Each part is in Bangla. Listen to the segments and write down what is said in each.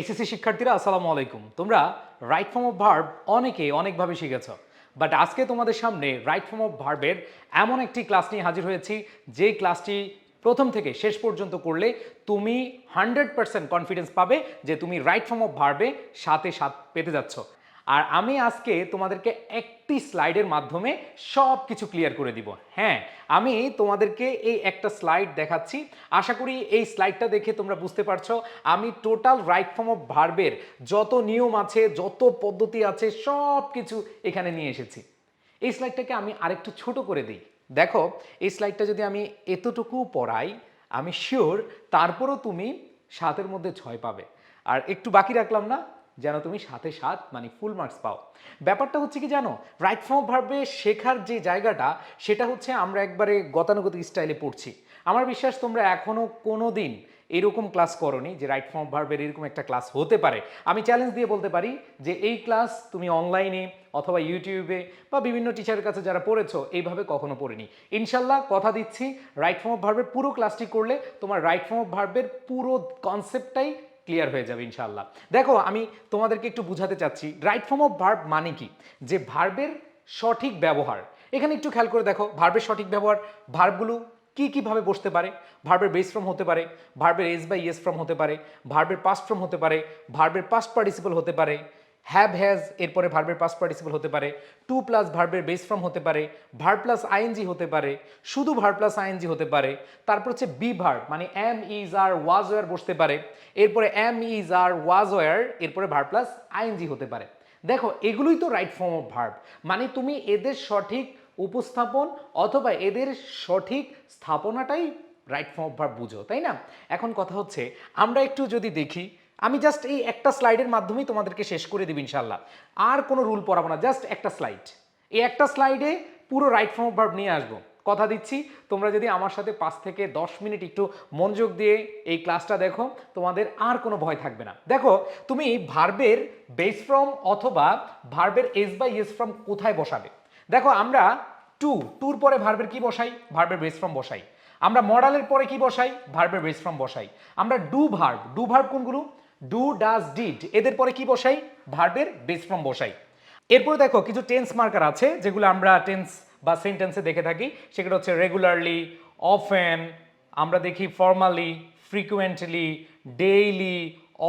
এসএসসি শিক্ষার্থীরা, আসসালামু আলাইকুম। তোমরা রাইট ফর্ম অফ ভার্ব অনেকে অনেকভাবে শিখেছ বাট আজকে তোমাদের সামনে রাইট ফর্ম অফ ভার্বের এমন একটি ক্লাস নিয়ে হাজির হয়েছি, যে ক্লাসটি প্রথম থেকে শেষ পর্যন্ত করলে তুমি হান্ড্রেড পার্সেন্ট কনফিডেন্স পাবে যে তুমি রাইট ফর্ম অফ ভার্বে সাথে সাথ পেতে যাচ্ছ। আর আমি আজকে তোমাদেরকে একটি স্লাইডের মাধ্যমে সব কিছু ক্লিয়ার করে দিব। হ্যাঁ আমি তোমাদেরকে এই একটা স্লাইড দেখাচ্ছি। আশা করি এই স্লাইডটা দেখে তোমরা বুঝতে পারছ, আমি টোটাল রাইট ফর্ম অফ ভার্বের যত নিয়ম আছে, যত পদ্ধতি আছে সব কিছু এখানে নিয়ে এসেছি। এই স্লাইডটাকে আমি আরেকটু ছোট করে দিই। দেখো, এই স্লাইডটা যদি আমি এতটুকু পড়াই, আমি শিওর তারপরও তুমি সাতের মধ্যে ছয় পাবে। আর একটু বাকি রাখলাম না যেন তুমি সাথে সাত মানে ফুল মার্কস পাও। ব্যাপারটা হচ্ছে কি জানো? রাইট ফর্ম ভার্বে শেখার যে জায়গাটা, সেটা হচ্ছে আমরা একবারে গতানুগতিক স্টাইলে পড়ছি। আমার বিশ্বাস তোমরা এখনও কোনো দিন এরকম ক্লাস করনি যে রাইট ফর্ম ভার্বের এরকম একটা ক্লাস হতে পারে। আমি চ্যালেঞ্জ দিয়ে বলতে পারি যে এই ক্লাস তুমি অনলাইনে অথবা ইউটিউবে বা বিভিন্ন টিচারের কাছে যারা পড়েছো, এইভাবে কখনো পড়িনি। ইনশাল্লাহ কথা দিচ্ছি রাইট ফর্ম অফ ভার্বের পুরো ক্লাসটি করলে তোমার রাইট ফর্ম অফ ভার্বের পুরো কনসেপ্টটাই ক্লিয়ার হয়ে যাবে ইনশাল্লাহ দেখো, আমি তোমাদেরকে একটু বুঝাতে চাচ্ছি রাইট ফর্ম অফ ভার্ব মানে কি? যে ভার্বের সঠিক ব্যবহার। এখানে একটু খেয়াল করে দেখো ভার্বের সঠিক ব্যবহার ভার্বগুলো কি কীভাবে বসতে পারে? ভার্বের বেস ফর্ম হতে পারে ভার্বের এস বাই ইয়েস ফর্ম হতে পারে ভার্বের পাস্ট ফর্ম হতে পারে ভার্বের পাস্ট পার্টিসিপল হতে পারে। হ্যাভ হ্যাজ এরপরে ভার্বের পাস্ট পার্টিসিপল হতে পারে টু প্লাস ভার্বের বেস ফর্ম হতে পারে ভার্ব প্লাস আইএনজি হতে পারে, শুধু ভার্ব প্লাস আইএনজি হতে পারে, তারপর হচ্ছে বি ভার্ব মানে am is are was were বসতে পারে, এরপরে am is are was were এরপরে ভার্ব প্লাস আইএনজি হতে পারে। দেখো, এগুলোই তো রাইট ফর্ম অফ ভার্ব মানে তুমি এদের সঠিক উপস্থাপন অথবা এদের সঠিক স্থাপনাটাই রাইট ফর্ম অফ ভার্ব বুঝো, তাই না? এখন কথা হচ্ছে, আমরা একটু যদি দেখি আমি জাস্ট এই একটা স্লাইডের মাধ্যমেই তোমাদেরকে শেষ করে দেব ইনশাল্লাহ আর কোনো রুল পড়াবো না জাস্ট একটা স্লাইড এই একটা স্লাইডে পুরো রাইট ফর্ম ভার্ব নিয়ে আসব। কথা দিচ্ছি, তোমরা যদি আমার সাথে পাঁচ থেকে দশ মিনিট একটু মনোযোগ দিয়ে এই ক্লাসটা দেখো, তোমাদের আর কোনো ভয় থাকবে না। দেখো, তুমি ভার্বের বেস ফর্ম অথবা ভার্বের এস বাই এস ফর্ম কোথায় বসাবে? দেখো, আমরা টু টুর পরে ভার্বের কি বসাই? ভার্বের বেস ফর্ম বসাই। আমরা মডালের পরে কি বসাই? ভার্বের বেস ফর্ম বসাই। আমরা ডু ভার্ব ডু ভার্ব কোনগুলো? ডু ডাজ ডিড এদের পরে কি বসাই? ভার্বের বেস ফর্ম বসাই। এরপরে দেখো, কিছু টেন্স মার্কার আছে, যেগুলো আমরা টেন্স বা সেন্টেন্সে দেখে থাকি। সেগুলো হচ্ছে রেগুলারলি অফেন আমরা দেখি formally frequently daily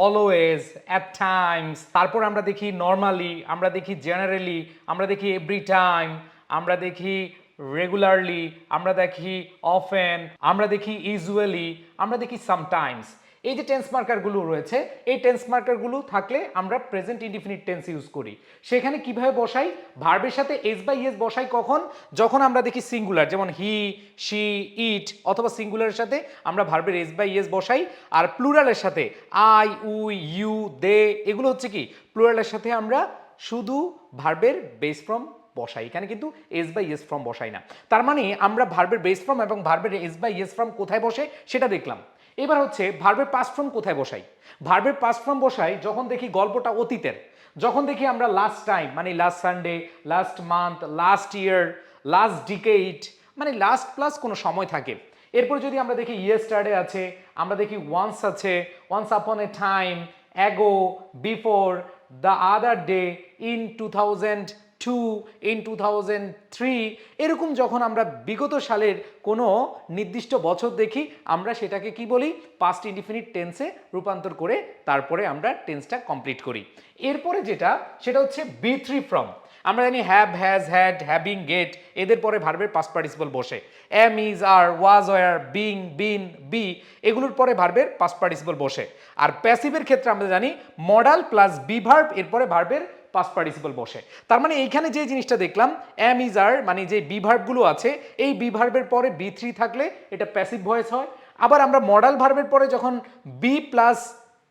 always at times তারপর আমরা দেখি নর্মালি আমরা দেখি জেনারেলি আমরা দেখি এভরি টাইম আমরা দেখি রেগুলারলি আমরা দেখি অফেন আমরা দেখি ইউজুয়ালি আমরা দেখি সামটাইমস এই যে টেন্স মার্কারগুলো রয়েছে, এই টেন্স মার্কারগুলো থাকলে আমরা প্রেজেন্ট ইনডিফিনিট টেন্স ইউজ করি। সেখানে কীভাবে বসাই? ভার্বের সাথে এস বাই এস বসাই কখন? যখন আমরা দেখি সিঙ্গুলার যেমন হি শি ইট অথবা সিঙ্গুলারের সাথে আমরা ভার্বের এস বাই এস বসাই, আর প্লুরালের সাথে আই উই ইউ দে এগুলো হচ্ছে কি? প্লুরালের সাথে আমরা শুধু ভার্বের বেস ফ্রম বসাই। এখানে কিন্তু এস বাই এস ফর্ম বসাই না। তার মানে আমরা ভার্বের বেস ফর্ম এবং ভার্বের এস বাই এস ফর্ম কোথায় বসে? সেটা দেখলাম। এবার হচ্ছে ভার্বের পাস্ট ফর্ম কোথায় বসাই? ভার্বের পাস্ট ফর্ম বসাই যখন দেখি গল্পটা অতীতের। যখন দেখি আমরা লাস্ট টাইম মানে last Sunday last month last year last decade মানে লাস্ট প্লাস কোনো সময় থাকে। এরপর যদি আমরা দেখি ইয়েস্টারডে আছে, আমরা দেখি ওয়ান্স আছে once upon a time ago before the other day in two thousand two in two thousand three এরকম যখন আমরা বিগত সালের কোনো নির্দিষ্ট বছর দেখি, আমরা সেটাকে কি বলি? পাস্ট ইনডিফিনিট টেন্সে রূপান্তর করে তারপরে আমরা টেন্সটা কমপ্লিট করি। এরপরে যেটা, সেটা হচ্ছে বি থ্রি ফ্রম আমরা জানি have has had having get এদের পরে ভার্বের পাস্ট পার্টিসিপল বসে। Am is are was were being been be এগুলোর পরে ভার্বের পাস্ট পার্টিসিপল বসে। আর প্যাসিভের ক্ষেত্রে আমরা জানি মডাল প্লাস বি ভার্ব এরপরে ভার্বের পাস্ট পার্টিসিপল বসে। তার মানে এইখানে যে জিনিসটা দেখলাম এম ইজ আর মানে যে বিভার্বগুলো আছে, এই বিভার্বের পরে বি থ্রি থাকলে এটা প্যাসিভ ভয়েস হয়। আবার আমরা মডাল ভার্বের পরে যখন বি প্লাস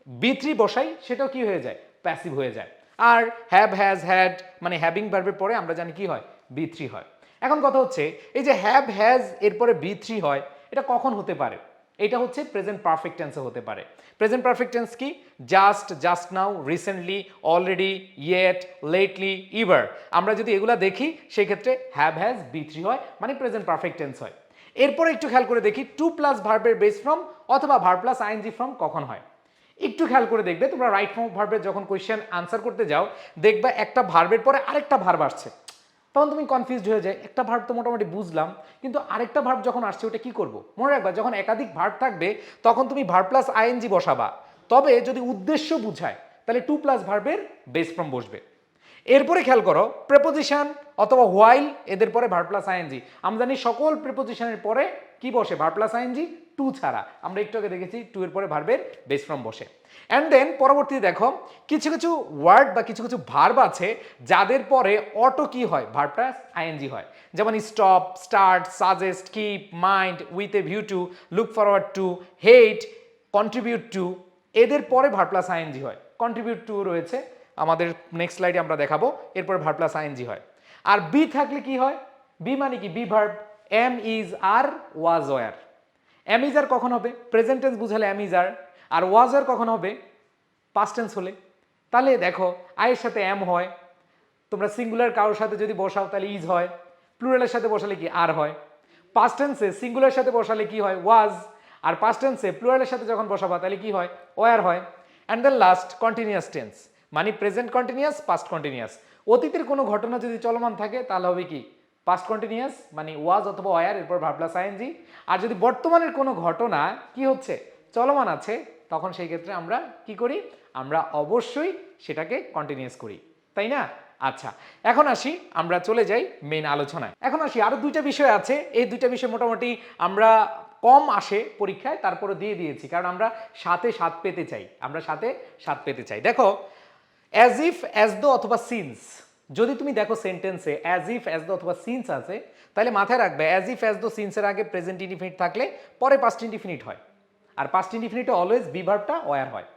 বি থ্রি বসাই, সেটাও কি হয়ে যায়? প্যাসিভ হয়ে যায়। আর হ্যাভ হ্যাজ হ্যাড মানে হ্যাভিং ভার্বের পরে আমরা জানি কি হয়? বি থ্রি হয়। এখন কথা হচ্ছে, এই যে হ্যাভ হ্যাজ এরপরে বি থ্রি হয়, এটা কখন হতে পারে? এটা হচ্ছে প্রেজেন্ট পারফেক্ট টেন্সে হতে পারে। প্রেজেন্ট পারফেক্ট টেন্স কি? Just just now recently already yet lately ever আমরা যদি এগুলা দেখি, সেক্ষেত্রে হ্যাভ হ্যাজ বি থ্রি হয় মানে প্রেজেন্ট পারফেক্ট টেন্স হয়। এরপরে একটু খেয়াল করে দেখি টু প্লাস ভার্বের বেস ফ্রম অথবা ভার প্লাস আইএনজি ফ্রম কখন হয়। একটু খেয়াল করে দেখবে, তোমরা রাইট ফর্ম ভার্বের যখন কোয়েশ্চেন আনসার করতে যাও, দেখবে একটা ভার্বের পরে আরেকটা ভার্ব আসছে। তখন তুমি কনফিউজড হয়ে যায়। একটা ভার্ব তো মোটামুটি বুঝলাম, কিন্তু আরেকটা ভার্ব যখন আসছে, ওটা কি করব? মনে রাখবা, যখন একাধিক ভার্ব থাকবে, তখন তুমি ভার্ব প্লাস আইএনজি বসাবা। তবে যদি উদ্দেশ্য বুঝায়, তাহলে টু প্লাস ভার্বের বেস ফর্ম বসবে। এরপরে খেয়াল করো প্রেপোজিশন অথবা হোয়াইল এদের পরে ভার প্লাস আইএনজি আমরা জানি সকল প্রেপোজিশনের পরে কি বসে? ভার প্লাস আইএনজি টু ছাড়া। আমরা একটু আগে দেখেছি টু এর পরে ভার্বের বেস ফর্ম বসে। অ্যান্ড দেন পরবর্তীতে দেখো, কিছু কিছু ওয়ার্ড বা কিছু কিছু ভার্ব আছে যাদের পরে অটো কি হয়? ভার প্লাস আইএনজি হয়। যেমন stop start suggest keep mind with a view to look forward to hate contribute to এদের পরে ভার প্লাস আইএনজি হয়। কন্ট্রিবিউট টু রয়েছে। আমাদের নেক্সট স্লাইডে আমরা দেখাবো। এরপরে ভার প্লাস আইএনজি হয়। আর বি থাকলে কি হয়? বি মানে কি? Be verb am is are was were am is are কখন হবে? Present tense বুঝালে am is are are was are কখন হবে? পাস্ট হলে। তাহলে দেখো আয়ের সাথে এম হয়, তোমরা সিঙ্গুলার কারোর সাথে যদি বসাও, তাহলে ইজ হয়। প্লুরালের সাথে বসালে কি আর হয়? পাস্ট সিঙ্গুলার সাথে বসালে কি হয়? ওয়াজ আর পাস্ট প্লুরালের সাথে যখন বসাবা, তাহলে কি হয়? ওয়ার হয়। And then last continuous tense মানে প্রেজেন্ট কন্টিনিউয়াস পাস্ট কন্টিনিউয়াস অতীতের কোনো ঘটনা যদি চলমান থাকে, তাহলে হবে কি? পাস্ট কন্টিনিউয়াস মানে ওয়াজ অথবা ওয়ার এরপর ভাবলা সাইএনজি আর যদি বর্তমানের কোনো ঘটনা কি হচ্ছে, চলমান আছে, তখন সেই ক্ষেত্রে আমরা কি করি? আমরা অবশ্যই সেটাকে কন্টিনিউয়াস করি। তাই না? আচ্ছা এখন আসি, আমরা চলে যাই মেন আলোচনায়। এখন আসি, আরও দুইটা বিষয় আছে। এই দুইটা বিষয় মোটামুটি আমরা কম আসে পরীক্ষায় তারপরে দিয়ে দিয়েছি। কারণ আমরা সাথে সাত পেতে চাই। আমরা সাথে সাত পেতে চাই। দেখো অ্যাজ ইফ অ্যাজ দো অথবা সিন্স যদি তুমি দেখো সেন্টেন্সে অ্যাজ ইফ অ্যাজ দো অথবা সিন্স আছে, তাহলে মাথায় রাখবে অ্যাজ ইফ অ্যাজ দো সিন্সের আগে প্রেজেন্ট ইনডিফিনিট থাকলে পরে পাস্ট ইনডিফিনিট হয়। আর পাস্ট ইনডিফিনিটে অলওয়েজ বিভার্বটা ওয়ার হয়।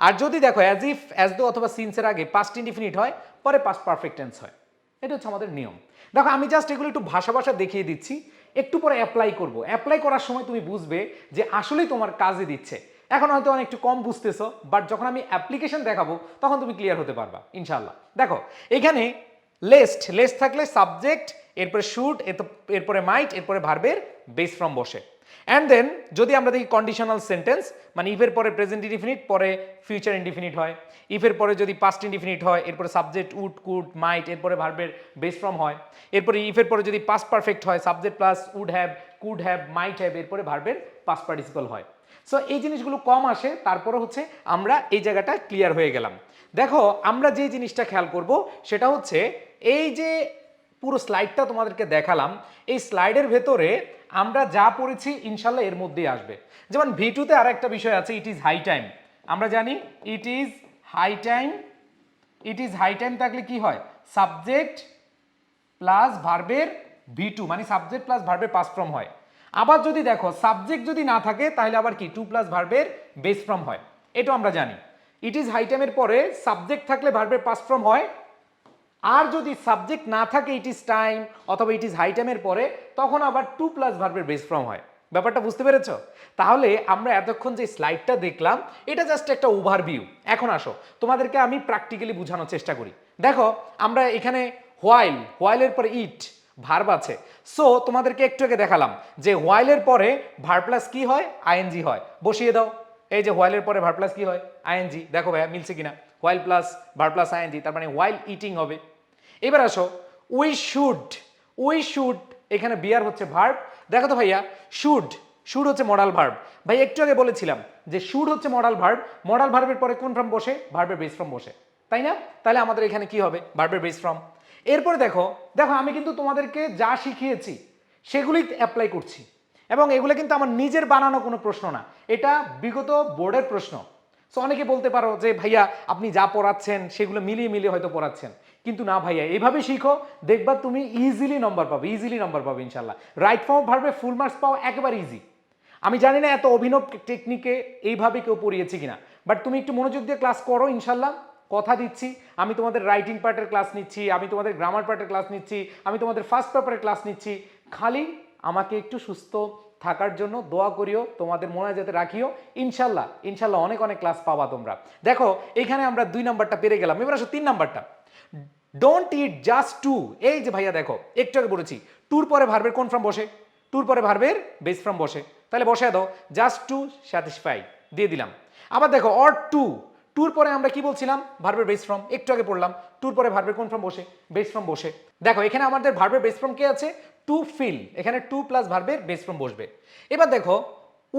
আর যদি দেখো অ্যাজ ইফ অ্যাজ দো অথবা সিন্সের আগে পাস্ট ইনডিফিনিট হয়, পরে পাস্ট পারফেক্ট টেন্স হয়। এটা হচ্ছে আমাদের নিয়ম। দেখো, আমি জাস্ট এগুলো একটু ভাষা ভাষা দেখিয়ে দিচ্ছি, একটু পরে অ্যাপ্লাই করব। অ্যাপ্লাই করার সময় তুমি বুঝবে যে আসলেই তোমার কাজে দিচ্ছে। এখন হয়তো অনেক একটু কম বুঝতেছো বাট যখন আমি অ্যাপ্লিকেশন দেখাবো, তখন তুমি ক্লিয়ার হতে পারবা ইনশাল্লাহ দেখো, এখানে লেস্ট লেস্ট থাকলে সাবজেক্ট এরপরে শুট এরপরে মাইট এরপরে ভার্বের বেস ফ্রম বসে। অ্যান্ড দেন যদি আমরা দেখি কন্ডিশনাল সেন্টেন্স মানে ইফের পরে প্রেজেন্ট ইনডিফিনিট পরে ফিউচার ইনডিফিনিট হয়। ইফের পরে যদি পাস্ট ইনডিফিনিট হয়, এরপরে সাবজেক্ট উড কুড মাইট এরপরে ভার্বের বেস ফ্রম হয়। এরপরে ইফের পরে যদি পাস্ট পারফেক্ট হয় subject plus would have could have might have এরপরে ভার্বের পাস্ট পার্টিসিপাল হয়। সো এই জিনিসগুলো কম আসে, তারপরে হচ্ছে আমরা এই জায়গাটা ক্লিয়ার হয়ে গেলাম। দেখো, আমরা যে জিনিসটা খেয়াল করব, সেটা হচ্ছে এই যে পুরো স্লাইডটা তোমাদেরকে দেখালাম, এই স্লাইডের ভেতরে আমরা যা পড়েছি, ইনশাল্লাহ এর মধ্যেই আসবে। যেমন ভি টুতে আর একটা বিষয় আছে ইট ইজ হাই টাইম আমরা জানি it is high time it is high time থাকলে কি হয়? সাবজেক্ট প্লাস ভার্বের ভি টু মানে সাবজেক্ট প্লাস ভার্বের পাস ফ্রম হয়। আবার যদি দেখো সাবজেক্ট যদি না থাকে, তাহলে আবার কি? টু প্লাস ভার্বের বেস ফ্রম হয়। এটাও আমরা জানি। ইট ইজ হাইটেমের পরে সাবজেক্ট থাকলে ভার্বের পাস ফ্রম হয়। আর যদি সাবজেক্ট না থাকে ইট ইজ টাইম অথবা ইট ইজ হাইটেমের পরে, তখন আবার টু প্লাস ভার্বের বেস ফ্রম হয়। ব্যাপারটা বুঝতে পেরেছ? তাহলে আমরা এতক্ষণ যে স্লাইডটা দেখলাম, এটা জাস্ট একটা ওভারভিউ এখন আসো, তোমাদেরকে আমি প্র্যাকটিক্যালি বোঝানোর চেষ্টা করি। দেখো, আমরা এখানে হোয়াইল হোয়াইলের পরে ইট ভার্ব আছে। সো তোমাদেরকে একটু আগে দেখালাম যে হোয়াইলের পরে ভার প্লাস কি হয়? আইএনজি হয়। বসিয়ে দাও। এই যে হোয়াইলের পরে ভার প্লাস কি হয়? আইএনজি দেখো ভাইয়া, মিলছে কিনা? While plus verb plus ING তার মানে হোয়াইল ইটিং হবে। এবার আসো। উই শুড উই শুড এখানে বিয়ার হচ্ছে ভার্ব দেখো তো ভাইয়া শুড শুড হচ্ছে মডাল ভার্ব ভাই একটু আগে বলেছিলাম যে শুড হচ্ছে মডাল ভার্ব মডাল ভার্বের পরে কোন ফর্ম বসে? ভার্বের বেস ফর্ম বসে। তাই না? তাহলে আমাদের এখানে কি হবে? ভার্বের বেস ফর্ম এরপরে দেখো দেখো, আমি কিন্তু তোমাদেরকে যা শিখিয়েছি, সেগুলি অ্যাপ্লাই করছি। এবং এগুলো কিন্তু আমার নিজের বানানো কোনো প্রশ্ন না। এটা বিগত বোর্ডের প্রশ্ন। সো অনেকে বলতে পারো যে, ভাইয়া, আপনি যা পড়াচ্ছেন, সেগুলো মিলিয়ে মিলিয়ে হয়তো পড়াচ্ছেন। কিন্তু না, ভাইয়া এভাবে শিখো, দেখবা তুমি ইজিলি নম্বর পাবে ইজিলি নম্বর পাবে ইনশাল্লাহ রাইট ফর্ম ভার্বে ফুল মার্কস পাওয়া একেবারে ইজি আমি জানি না এত অভিনব টেকনিকে এইভাবে কেউ পড়িয়েছে কিনা। বাট তুমি একটু মনোযোগ দিয়ে ক্লাস করো ইনশাল্লাহ কথা দিচ্ছি, আমি তোমাদের রাইটিং পার্টের ক্লাস নিচ্ছি, আমি তোমাদের গ্রামার পার্টের ক্লাস নিচ্ছি, আমি তোমাদের ফার্স্ট পেপারের ক্লাস নিচ্ছি। খালি আমাকে একটু সুস্থ থাকার জন্য দোয়া করিও, তোমাদের মনে যাতে রাখিও। ইনশাল্লাহ ইনশাল্লাহ অনেক অনেক ক্লাস পাবা তোমরা। দেখো, এখানে আমরা দুই নাম্বারটা পেরে গেলাম। এবার আসো তিন নাম্বারটা ডোন্ট ইট জাস্ট টু এই যে ভাইয়া দেখো, একটু আগে বলেছি টুর পরে ভার্বের কোন ফর্ম বসে? টুর পরে ভার্বের বেস ফর্ম বসে। তাহলে বসে দাও জাস্ট টু স্যাটিসফাই দিয়ে দিলাম। আবার দেখো অর টু টুর পরে আমরা কি বলছিলাম? ভার্বের বেস ফর্ম একটু আগে পড়লাম। টুর পরে ভার্বের কোন ফর্ম বসে? বেস ফর্ম বসে। দেখো, এখানে আমাদের ভার্বের বেস ফর্ম কে আছে? টু ফিল এখানে টু প্লাস ভার্বের বেস ফর্ম বসবে। এবার দেখো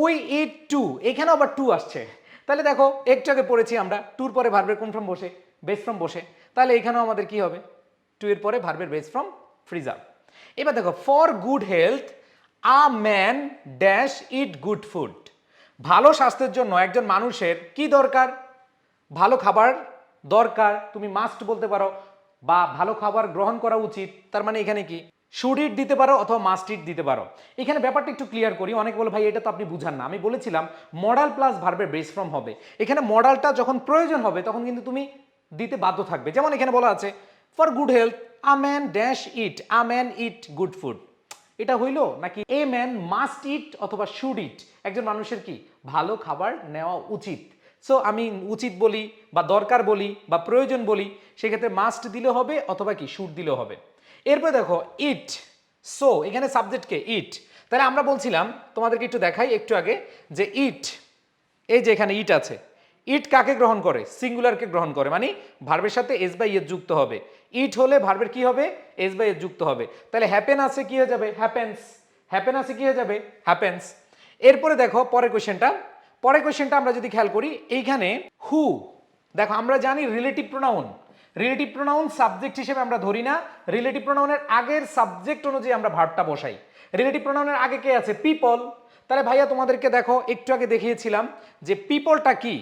উই ইট টু এখানে আবার টু আসছে। তাহলে দেখো, একটু আগে পড়েছি আমরা। টুর পরে ভার্বের কোন ফর্ম বসে? বেস ফর্ম বসে। তাহলে এখানেও আমাদের কি হবে? টু এর পরে ভার্বের বেস ফর্ম ফ্রিজার এবার দেখো for good health a man dash eat good food ভালো স্বাস্থ্যের জন্য একজন মানুষের কি দরকার? ভালো খাবার দরকার, তুমি মাস্ট বলতে পারো, বা ভালো খাবার গ্রহণ করা উচিত, তার মানে এখানে কি? শুড ইট দিতে পারো অথবা মাস্ট ইট দিতে পারো। এখানে ব্যাপারটা একটু ক্লিয়ার করি, অনেক বলে, ভাই, এটা তো আপনি বুঝান না। আমি বলেছিলাম মডাল প্লাস ভার্বের বেস ফর্ম হবে। এখানে মডালটা যখন প্রয়োজন হবে, তখন কিন্তু তুমি দিতে বাধ্য থাকবে। যেমন এখানে বলা আছে for good health a man dash eat a man eat good food এটা হইল নাকি এ ম্যান মাস্ট ইট অথবা শুড ইট একজন মানুষের কি, ভালো খাবার নেওয়া উচিত। সো আমি উচিত বলি বা দরকার বলি বা প্রয়োজন বলি, সেক্ষেত্রে মাস্ট দিলে হবে অথবা কি শুড দিলেও হবে। এরপর দেখো ইট সো এখানে সাবজেক্টকে ইট তাহলে আমরা বলছিলাম, তোমাদেরকে একটু দেখাই একটু আগে, যে ইট এই যে এখানে ইট আছে ইট কাকে গ্রহণ করে? সিঙ্গুলারকে গ্রহণ করে মানে ভার্বের সাথে এস বাই এর যুক্ত হবে। ইট হলে ভার্বের কি হবে? এস বাই এর যুক্ত হবে। তাহলে হ্যাপেন আছে কি হয়ে যাবে? হ্যাপেন্স হ্যাপেন আছে কি হয়ে যাবে? হ্যাপেন্স এরপরে দেখো, পরের কোয়েশ্চেনটা পরের কোয়েশ্চেনটা আমরা যদি খেয়াল করি, এইখানে হু দেখো আমরা জানি relative pronoun relative pronoun subject হিসেবে আমরা ধরি না রিলেটিভ প্রোনাউনের আগের সাবজেক্ট অনুযায়ী আমরা ভার্বটা বসাই। রিলেটিভ প্রোনাউনের আগে কে আছে? পিপল তাহলে ভাইয়া তোমাদেরকে দেখো, একটু আগে দেখিয়েছিলাম যে পিপলটা কি?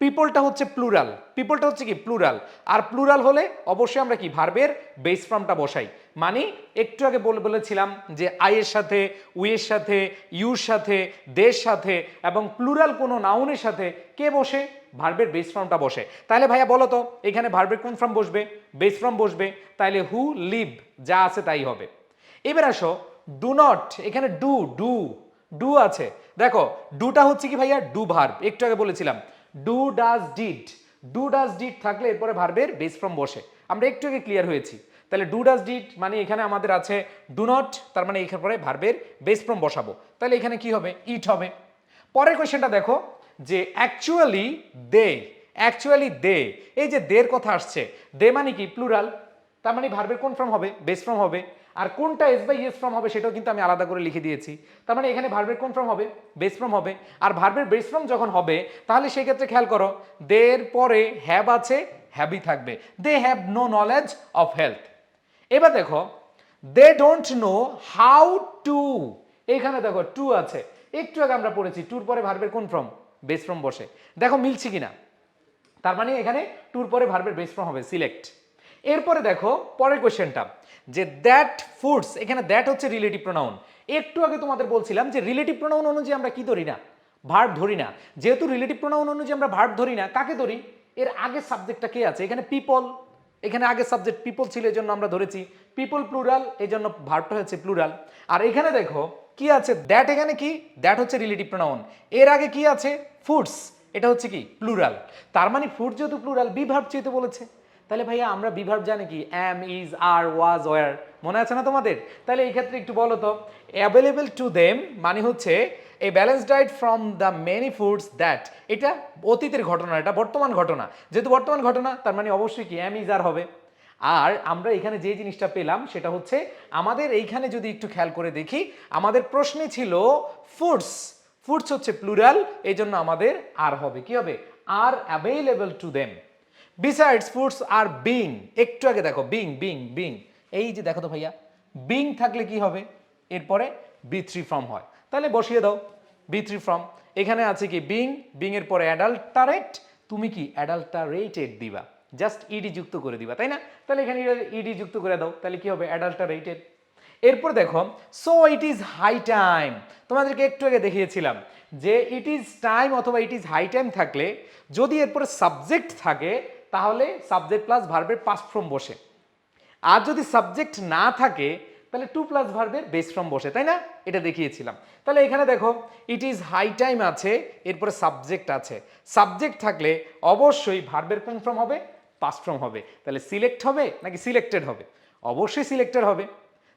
পিপলটা হচ্ছে প্লুরাল পিপলটা হচ্ছে কি? প্লুরাল আর প্লুরাল হলে অবশ্যই আমরা কি? ভার্বের বেস ফর্মটা বসাই। মানে একটু আগে বলে বলেছিলাম যে আইয়ের সাথে, উইয়ের সাথে, ইউর সাথে দের সাথে এবং প্লুরাল কোনো নাউনের সাথে কে বসে? ভার্বের বেস ফর্মটা বসে। তাহলে ভাইয়া বলো তো, এখানে ভার্বের কোন ফর্ম বসবে? বেস ফর্ম বসবে। তাহলে হু, লিভ, যা আছে তাই হবে। এবার আসো, ডু নট, এখানে ডু ডু ডু আছে। দেখো, ডুটা হচ্ছে কি ভাইয়া? Do verb. একটু আগে বলেছিলাম, do does did. Do does did থাকলে এরপরে ভার্বের বেস ফর্ম বসে। আমরা একটু আগে ক্লিয়ার হয়েছি। তাহলে ডু ডাজ ডিড মানে এখানে আমাদের আছে ডু নট তার মানে এখানে পরে ভার্বের বেস ফর্ম বসাবো। তাহলে এখানে কি হবে? ইট হবে। পরের কোয়েশ্চেনটা দেখো, যে অ্যাকচুয়ালি দে অ্যাকচুয়ালি দে এই যে দের কথা আসছে দে মানে কি? প্লুরাল তার মানে ভার্বের কোন ফর্ম হবে? বেস ফর্ম হবে। আর কোনটা এস বাই এস ফর্ম হবে সেটাও কিন্তু আমি আলাদা করে লিখে দিয়েছি। তার মানে এখানে ভার্বের কোন ফর্ম হবে? বেস ফর্ম হবে। আর ভার্বের বেস ফর্ম যখন হবে, তাহলে সেই ক্ষেত্রে খেয়াল করো দের পরে হ্যাভ আছে হ্যাভই থাকবে। They have no knowledge of health এবার দেখো they don't know how to এখানে দেখো টু আছে। একটু আগে আমরা পড়েছি টুর পরে ভার্বের কোন ফর্ম বেস ফর্ম বসে। দেখো, মিলছে কিনা? তার মানে এখানে টুর পরে ভার্বের বেস ফর্ম হবে সিলেক্ট এরপরে দেখো, পরের কোয়েশ্চেনটা যে দ্যাট ফুডস এখানে দ্যাট হচ্ছে রিলেটিভ প্রোনাউন একটু আগে তোমাদের বলছিলাম যে রিলেটিভ প্রোনাউন অনুযায়ী আমরা কি ধরি না? ভার্ব ধরি না। যেহেতু রিলেটিভ প্রোনাউন অনুযায়ী আমরা ভার্ব ধরি না, কাকে ধরি? এর আগের সাবজেক্টটা কে আছে? এখানে পিপল এখানে আগে সাবজেক্ট পিপল ছিল এই জন্য আমরা ধরেছি পিপল প্লুরাল এই জন্য ভার্বটা হচ্ছে প্লুরাল আর এখানে দেখো, কি আছে? দ্যাট এখানে কি? দ্যাট হচ্ছে রিলেটিভ প্রোনাউন এর আগে কি আছে? ফুডস এটা হচ্ছে কি? প্লুরাল তার মানে ফুড যেহেতু প্লুরাল বি ভার্ব চেতে বলেছে। তাহলে ভাইয়া আমরা বিভার্ব জানি কি? Am is are was war মনে আছে না তোমাদের? তাহলে এই ক্ষেত্রে একটু বলো তো। অ্যাভেলেবল টু দেম মানে হচ্ছে a balance diet from the many foods that এটা অতীতের ঘটনা, এটা বর্তমান ঘটনা। যেহেতু বর্তমান ঘটনা, তার মানে অবশ্যই কি? অ্যাম ইজ আর হবে। আর আমরা এখানে যে জিনিসটা পেলাম, সেটা হচ্ছে আমাদের এইখানে যদি একটু খেয়াল করে দেখি, আমাদের প্রশ্নে ছিল ফুডস ফুডস হচ্ছে প্লুরাল এই জন্য আমাদের আর হবে। কি হবে? Are available to them besides foods are being একটু আগে দেখো বিং বিং বিং এই যে দেখো তো ভাইয়া বিং থাকলে কি হবে? এরপরে বি থ্রি ফর্ম হয়। তাহলে বসিয়ে দাও বি থ্রি ফর্ম এখানে আছে কি বিং বিং এর পরে অ্যাডাল্টারেট তুমি কি অ্যাডাল্টারেটেড দিবা? জাস্ট ইডি যুক্ত করে দিবা, তাই না? তাহলে এখানে ইডি যুক্ত করে দাও, তাহলে কি হবে? অ্যাডাল্টারেটেড এরপর দেখো so it is high time তোমাদেরকে একটু আগে দেখিয়েছিলাম যে ইট ইজ টাইম অথবা ইট ইজ হাই টাইম থাকলে যদি এরপরে সাবজেক্ট থাকে তাহলে সাবজেক্ট প্লাস ভার্বের পাস্ট ফর্ম বসে। আর যদি সাবজেক্ট না থাকে, তাহলে টু প্লাস ভার্বের বেস ফর্ম বসে, তাই না? এটা দেখিয়েছিলাম। তাহলে এখানে দেখো ইট ইজ হাই টাইম আছে, এরপরে সাবজেক্ট আছে। সাবজেক্ট থাকলে অবশ্যই ভার্বের কোন ফর্ম হবে? পাস্ট ফর্ম হবে। তাহলে সিলেক্ট হবে নাকি সিলেক্টেড হবে? অবশ্যই সিলেক্টেড হবে।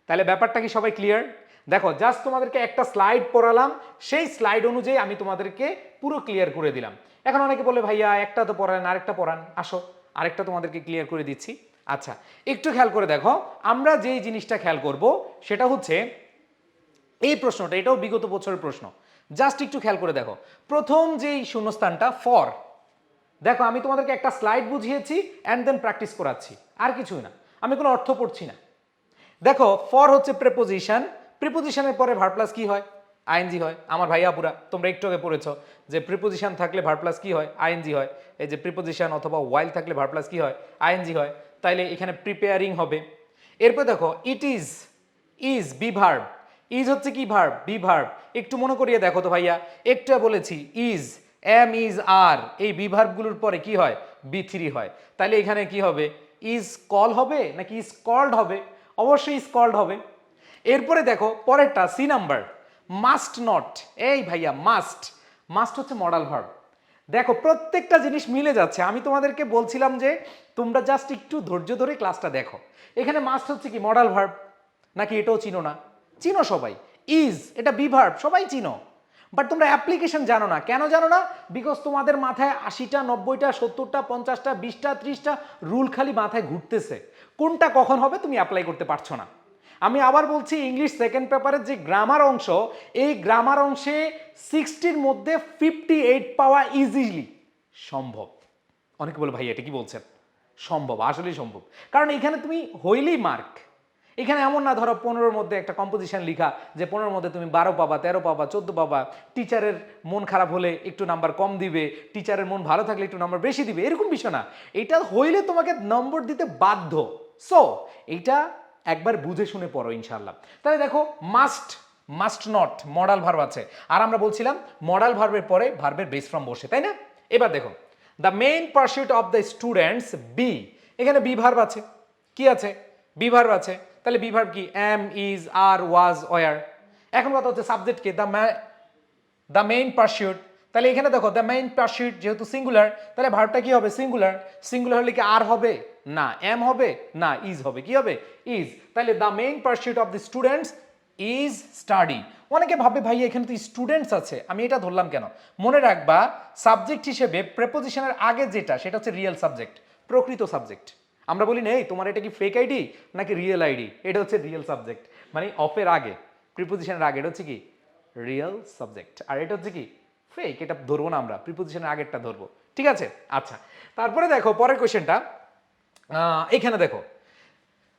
তাহলে ব্যাপারটা কি সবাই ক্লিয়ার দেখো জাস্ট তোমাদেরকে একটা স্লাইড পড়ালাম। সেই স্লাইড অনুযায়ী আমি তোমাদেরকে পুরো ক্লিয়ার করে দিলাম। এখন অনেকে বলে, ভাইয়া, একটা তো পড়ান, আরেকটা পড়ান, আসো, আরেকটা তোমাদেরকে ক্লিয়ার করে দিচ্ছি। আচ্ছা একটু খেয়াল করে দেখো, আমরা যেই জিনিসটা খেয়াল করব, সেটা হচ্ছে এই প্রশ্নটা, এটাও বিগত বছরের প্রশ্ন। জাস্ট একটু খেয়াল করে দেখো, প্রথম যেই শূন্যস্থানটা ফর দেখো, আমি তোমাদেরকে একটা স্লাইড বুঝিয়েছি অ্যান্ড দেন প্র্যাকটিস করাচ্ছি, আর কিছুই না। আমি কোনো অর্থ পড়ছি না। দেখো ফর হচ্ছে প্রেপোজিশন প্রিপোজিশনের পরে ভার প্লাস কি হয়? আইএনজি হয়। আমার ভাইয়া পুরা, তোমরা একটু আগে পড়েছো যে প্রিপোজিশন থাকলে ভার প্লাস কি হয়? আইএনজি হয়। এই যে প্রিপোজিশন অথবা ওয়াইল থাকলে ভার প্লাস কি হয়? আইএনজি হয়। তাইলে এখানে প্রিপেয়ারিং হবে। এরপর দেখো it is is be verb is হচ্ছে কি ভার্ব বি ভার্ব একটু মনে করিয়ে দেখো তো ভাইয়া। একটু বলেছি ইজ এম ইজ আর এই বি ভার্বগুলোর পরে কি হয়? বি থ্রি হয়। তাহলে এখানে কি হবে? ইজ কল হবে নাকি ইজ কল্ড হবে? অবশ্যই ইজ কল্ড হবে। এরপরে দেখো, পরেরটা সি নাম্বার মাস্ট নট এই ভাইয়া মাস্ট মাস্ট হচ্ছে মডাল ভার্ব দেখো, প্রত্যেকটা জিনিস মিলে যাচ্ছে। আমি তোমাদেরকে বলছিলাম যে, তোমরা জাস্ট একটু ধৈর্য ধরে ক্লাসটা দেখো। এখানে মাস্ট হচ্ছে কি মডাল ভার্ব নাকি এটাও চিনো না? চিনো সবাই। ইজ এটা বি ভার্ব সবাই চিনো। বাট তোমরা অ্যাপ্লিকেশন জানো না। কেন জানো না? বিকজ তোমাদের মাথায় আশিটা, নব্বইটা, সত্তরটা, পঞ্চাশটা, বিশটা, ত্রিশটা রুল খালি মাথায় ঘুরতেছে। কোনটা কখন হবে তুমি অ্যাপ্লাই করতে পারছ না। আমি আবার বলছি ইংলিশ সেকেন্ড পেপারের যে গ্রামার অংশ, এই গ্রামার অংশে সিক্সটির মধ্যে ফিফটি এইট পাওয়া ইজিলি সম্ভব। অনেকে বলে ভাই এটা কি বলছেন? সম্ভব, আসলেই সম্ভব। কারণ এখানে তুমি হইলেই মার্ক এখানে এমন না, ধরো পনেরোর মধ্যে একটা কম্পোজিশন লিখা, যে পনেরোর মধ্যে তুমি বারো পাবা, তেরো পাবা, চোদ্দ পাবা টিচারের মন খারাপ হলে একটু নাম্বার কম দিবে টিচারের মন ভালো থাকলে একটু নাম্বার বেশি দিবে, এরকম বিষয় না। এটা হইলে তোমাকে নম্বর দিতে বাধ্য। সো এইটা একবার বুঝে শুনে পড়ো ইনশাল্লাহ তাহলে দেখো must must not modal verb আছে। আর আমরা বলছিলাম মডাল ভার্বের পরে ভার্বের বেস ফ্রম বসে, তাই না? এবার দেখো the main pursuit of the students be এখানে বি ভার্ব আছে। কি আছে? বি ভার্ব আছে। তাহলে বি ভার্ব কি? Am is are was were এখন কথা হচ্ছে সাবজেক্টকে দ্য দ্য মেইন পার্সিউট তাহলে এখানে দেখো দ্য মেইন পার্সিউট যেহেতু সিঙ্গুলার তাহলে ভার্বটা কি হবে? সিঙ্গুলার সিঙ্গুলার হলে কি আর হবে? না। এম হবে? না। ইজ হবে। কি হবে? ইজ তাহলে the main pursuit of the students is study অনেকে ভাবে, ভাই, এখানে তো স্টুডেন্টস আছে। আমি এটা ধরলাম কেন? মনে রাখবা সাবজেক্ট হিসেবে প্রেপোজিশনের আগে যেটা, সেটা হচ্ছে রিয়েল সাবজেক্ট প্রকৃত সাবজেক্ট আমরা বলি নেই তোমার এটা কি ফেক আইডি নাকি রিয়েল আইডি এটা হচ্ছে রিয়েল সাবজেক্ট মানে অফের আগে প্রিপোজিশনের আগে, এটা হচ্ছে কি? রিয়েল সাবজেক্ট আর এটা হচ্ছে কি? ফেক এটা ধরবো না আমরা প্রিপোজিশনের আগেরটা ধরবো। ঠিক আছে? আচ্ছা তারপরে দেখো, পরের কোয়েশ্চেনটা এখানে দেখো।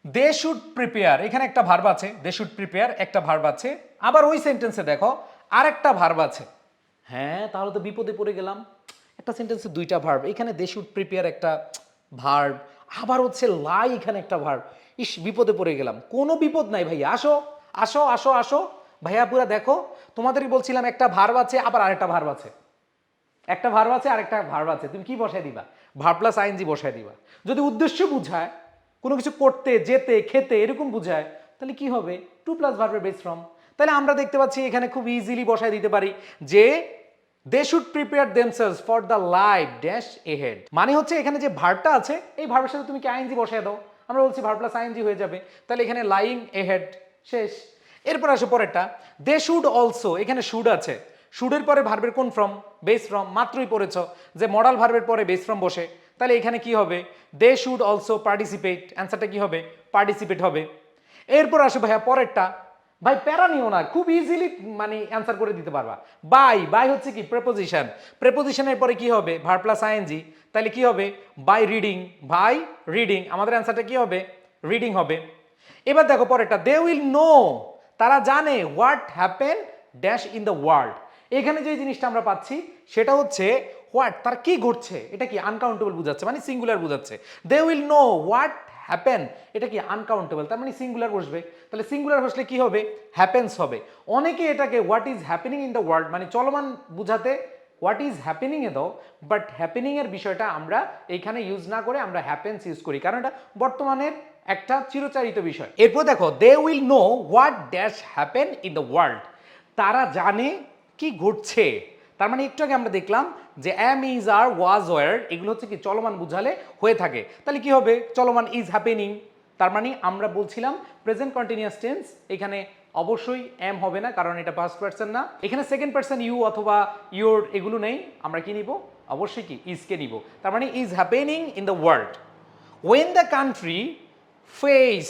দে শুড প্রিপেয়ার এখানে একটা ভার্ব আছে দে শুড প্রিপেয়ার একটা ভার্ব আছে। আবার ওই সেন্টেন্সে দেখো আর একটা ভার্ব আছে। হ্যাঁ তাহলে তো বিপদে পড়ে গেলাম। একটা সেন্টেন্সে দুইটা ভার্ব এখানে দে শুড প্রিপেয়ার একটা ভার্ব আবার হচ্ছে লাই এখানে একটা ভার্ব ইস, বিপদে পড়ে গেলাম। কোনো বিপদ নাই ভাই আসো আসো আসো আসো। ভাইয়া, পুরা দেখো, তোমাদেরই বলছিলাম একটা ভার্ব আছে, আবার আরেকটা ভার্ব আছে। একটা ভার্ব আছে আর একটা ভার্ব আছে। তুমি কি বসায় দিবা? ভার প্লাস আইনজি বসায় দিবা। যদি উদ্দেশ্য বুঝায়, কোনো কিছু করতে, যেতে, খেতে এরকম বুঝায়, তাহলে কি হবে? টু প্লাস ভার্বের বেস ফ্রম তাহলে আমরা দেখতে পাচ্ছি এখানে খুব ইজিলি বসায় দিতে পারি যে they should prepare themselves for the life dash ahead মানে হচ্ছে এখানে যে ভার্বটা আছে, এই ভার্বের সাথে তুমি কি আইনজি বসায় দাও? আমরা বলছি ভার প্লাস আইনজি হয়ে যাবে। তাহলে এখানে লাইং এহেড শেষ। এরপর আসো পরেরটা। দে শুড অলসো এখানে শুড আছে। শুডের পরে ভার্বের কোন ফ্রম বেস ফ্রম মাত্রই পড়েছ। যে মডাল ভার্বের পরে বেস ফ্রম বসে। তাহলে এখানে কি হবে? দে শুড অলসো পার্টিসিপেট অ্যান্সারটা কি হবে? পার্টিসিপেট হবে। এরপর আসো ভাইয়া পরেরটা। ভাই, প্যারা নিও না। খুব ইজিলি মানে অ্যান্সার করে দিতে পারবা। বাই বাই হচ্ছে কি? প্রেপোজিশন প্রেপোজিশনের পরে কি হবে? ভার প্লাস আইএনজি তাহলে কি হবে? বাই রিডিং ভাই রিডিং আমাদের অ্যান্সারটা কি হবে? রিডিং হবে। এবার দেখো পরেরটা। দে উইল নো তারা জানে what happen dash in the world এখানে যে জিনিসটা আমরা পাচ্ছি, সেটা হচ্ছে হোয়াট তার কি ঘটছে? এটা কি আনকাউন্টেবল বুঝাচ্ছে? মানে সিঙ্গুলার বুঝাচ্ছে। They will know what happen এটা কি আনকাউন্টেবল তার মানে সিঙ্গুলার বসবে। তাহলে সিঙ্গুলার বসলে কি হবে? হ্যাপেন্স হবে। অনেকে এটাকে what is happening in the world মানে চলমান বুঝাতে হোয়াট ইজ হ্যাপেনিং এ দাও বাট হ্যাপেনিং এর বিষয়টা আমরা এইখানে ইউজ না করে আমরা হ্যাপেন্স ইউজ করি। কারণ এটা বর্তমানের একটা চিরচারিত বিষয়। এরপর দেখো they will know what dash happen in the world তারা জানে কি ঘটছে। তার মানে একটু আগে আমরা দেখলাম যে am is are was war এগুলো হচ্ছে কি চলমান বুঝালে হয়ে থাকে। তাহলে কি হবে? চলমান ইজ হ্যাপেনিং তার মানে আমরা বলছিলাম প্রেজেন্ট কন্টিনিউয়াস টেন্স এখানে অবশ্যই এম হবে না, কারণ এটা ফার্স্ট পার্সন না। এখানে সেকেন্ড পার্সন ইউ অথবা ইউর এগুলো নেই। আমরা কি নিব? অবশ্যই কি ইজকে নিব। তার মানে is happening in the world when the country face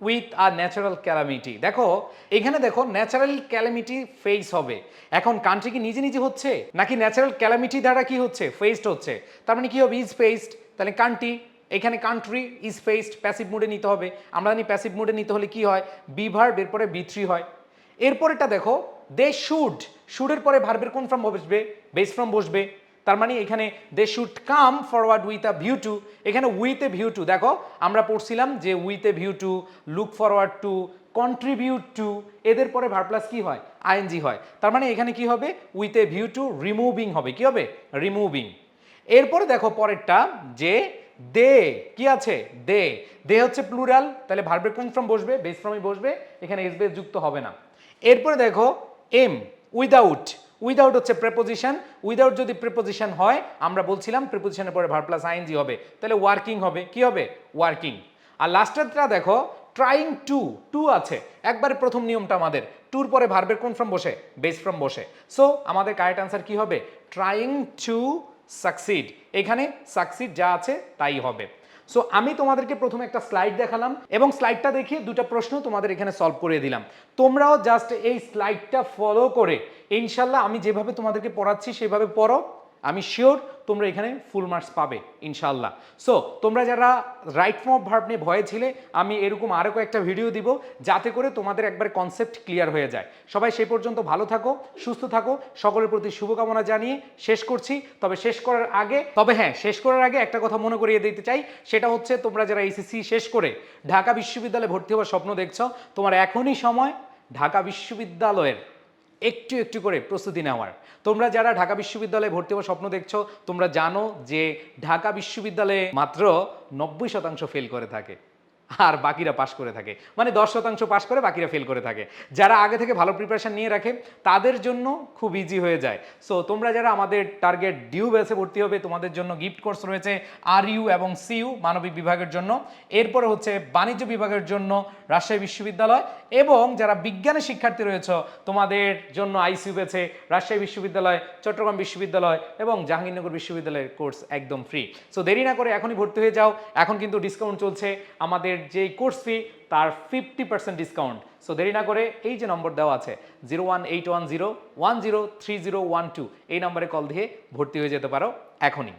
with a natural calamity দেখো, এখানে দেখো ন্যাচারাল ক্যালামিটি ফেস হবে। এখন কান্ট্রি কি নিজে নিজে হচ্ছে? নাকি ন্যাচারাল ক্যালামিটি দ্বারা কি হচ্ছে? ফেসড হচ্ছে। তার মানে কি হবে? ইজ ফেসড তাহলে কান্ট্রি এখানে কান্ট্রি ইজ ফেসড প্যাসিভ মুডে নিতে হবে। আমরা জানি প্যাসিভ মুডে নিতে হলে কি হয়? বিভার এরপরে বি থ্রি হয়। এরপরেটা দেখো দে শুড শুডের পরে ভার্বের কোন ফর্ম বসবে? বেস ফর্ম বসবে। তার মানে এখানে they should come forward with a view to এখানে উইথ এ ভিউ টু দেখো, আমরা পড়ছিলাম যে with a view to look forward to contribute to এদের পরে ভার প্লাস কি হয়? আইএনজি হয়। তার মানে এখানে কি হবে? With a view to removing হবে। কি হবে? রিমুভিং এরপরে দেখো পরেরটা, যে দে কি আছে? দে দে হচ্ছে প্লুরাল তাহলে ভার্বের কোন ফর্ম বসবে? বেস ফর্মই বসবে। এখানে এস বেস যুক্ত হবে না। এরপরে দেখো এম উইদাউট উইদাউট হচ্ছে প্রেপোজিশন উইদাউট যদি প্রেপোজিশন হয়, আমরা বলছিলাম প্রেপোজিশনের পরে ভার প্লাস আইএনজি হবে। তাহলে ওয়ার্কিং হবে। কি হবে? ওয়ার্কিং আর লাস্টেরটা দেখো ট্রাইং টু টু আছে। একবারে প্রথম নিয়মটা আমাদের। টুর পরে ভার্বের কোন ফর্ম বসে? বেস ফর্ম বসে। সো আমাদের কারেক্ট আনসার কি হবে? ট্রাইং টু সাকসিড এখানে সাকসিড যা আছে, তাই হবে। সো আমি তোমাদেরকে প্রথমে একটা স্লাইড দেখালাম এবং স্লাইডটা দেখিয়ে দুটো প্রশ্ন তোমাদের এখানে সলভ করে দিলাম। তোমরাও জাস্ট এই স্লাইডটা ফলো করে ইনশাল্লাহ আমি যেভাবে তোমাদেরকে পড়াচ্ছি, সেভাবে পড়ো। আমি শিওর তোমরা এখানে ফুল মার্কস পাবে, ইনশাল্লাহ। সো তোমরা যারা রাইট ফর্ম অফ ভার্ব নিয়ে ভয়ে ছিলে, আমি এরকম আরও কয়েকটা ভিডিও দিব, যাতে করে তোমাদের একবার কনসেপ্ট ক্লিয়ার হয়ে যায়। সবাই সেই পর্যন্ত ভালো থাকো, সুস্থ থাকো, সকলের প্রতি শুভকামনা জানিয়ে শেষ করছি। তবে শেষ করার আগে, তবে হ্যাঁ শেষ করার আগে একটা কথা মনে করিয়ে দিতে চাই, সেটা হচ্ছে তোমরা যারা এইচএসসি শেষ করে ঢাকা বিশ্ববিদ্যালয়ে ভর্তি হওয়ার স্বপ্ন দেখছ, তোমার এখনই সময় ঢাকা বিশ্ববিদ্যালয়ের একটু একটু করে প্রস্তুতি নেওয়ার। তোমরা যারা ঢাকা বিশ্ববিদ্যালয়ে ভর্তি হওয়ার স্বপ্ন দেখছ, তোমরা জানো যে ঢাকা বিশ্ববিদ্যালয়ে মাত্র নব্বই শতাংশ ফেল করে থাকে। আর বাকিরা পাশ করে থাকে। মানে দশ শতাংশ পাশ করে বাকিরা ফেল করে থাকে। যারা আগে থেকে ভালো প্রিপারেশন নিয়ে রাখে, তাদের জন্য খুব ইজি হয়ে যায়। সো তোমরা যারা আমাদের টার্গেট ডিউ বেসে ভর্তি হবে, তোমাদের জন্য গিফট কোর্স রয়েছে আর ইউ এবং সিইউ মানবিক বিভাগের জন্য। এরপরে হচ্ছে বাণিজ্য বিভাগের জন্য রাজশাহী বিশ্ববিদ্যালয় এবং যারা বিজ্ঞানের শিক্ষার্থী রয়েছে, তোমাদের জন্য আইসিউ বেছে রাজশাহী বিশ্ববিদ্যালয়, চট্টগ্রাম বিশ্ববিদ্যালয় এবং জাহাঙ্গীরনগর বিশ্ববিদ্যালয়ের কোর্স একদম ফ্রি সো দেরি না করে এখনই ভর্তি হয়ে যাও। এখন কিন্তু ডিসকাউন্ট চলছে। আমাদের যে কোর্স ফি তার ফিফটি পার্সেন্ট ডিসকাউন্ট সো দেরি না করে এই যে নম্বর দেওয়া আছে zero one eight one zero one zero three zero one two এই নম্বরে কল দিয়ে ভর্তি হয়ে যেতে পারো এখনই।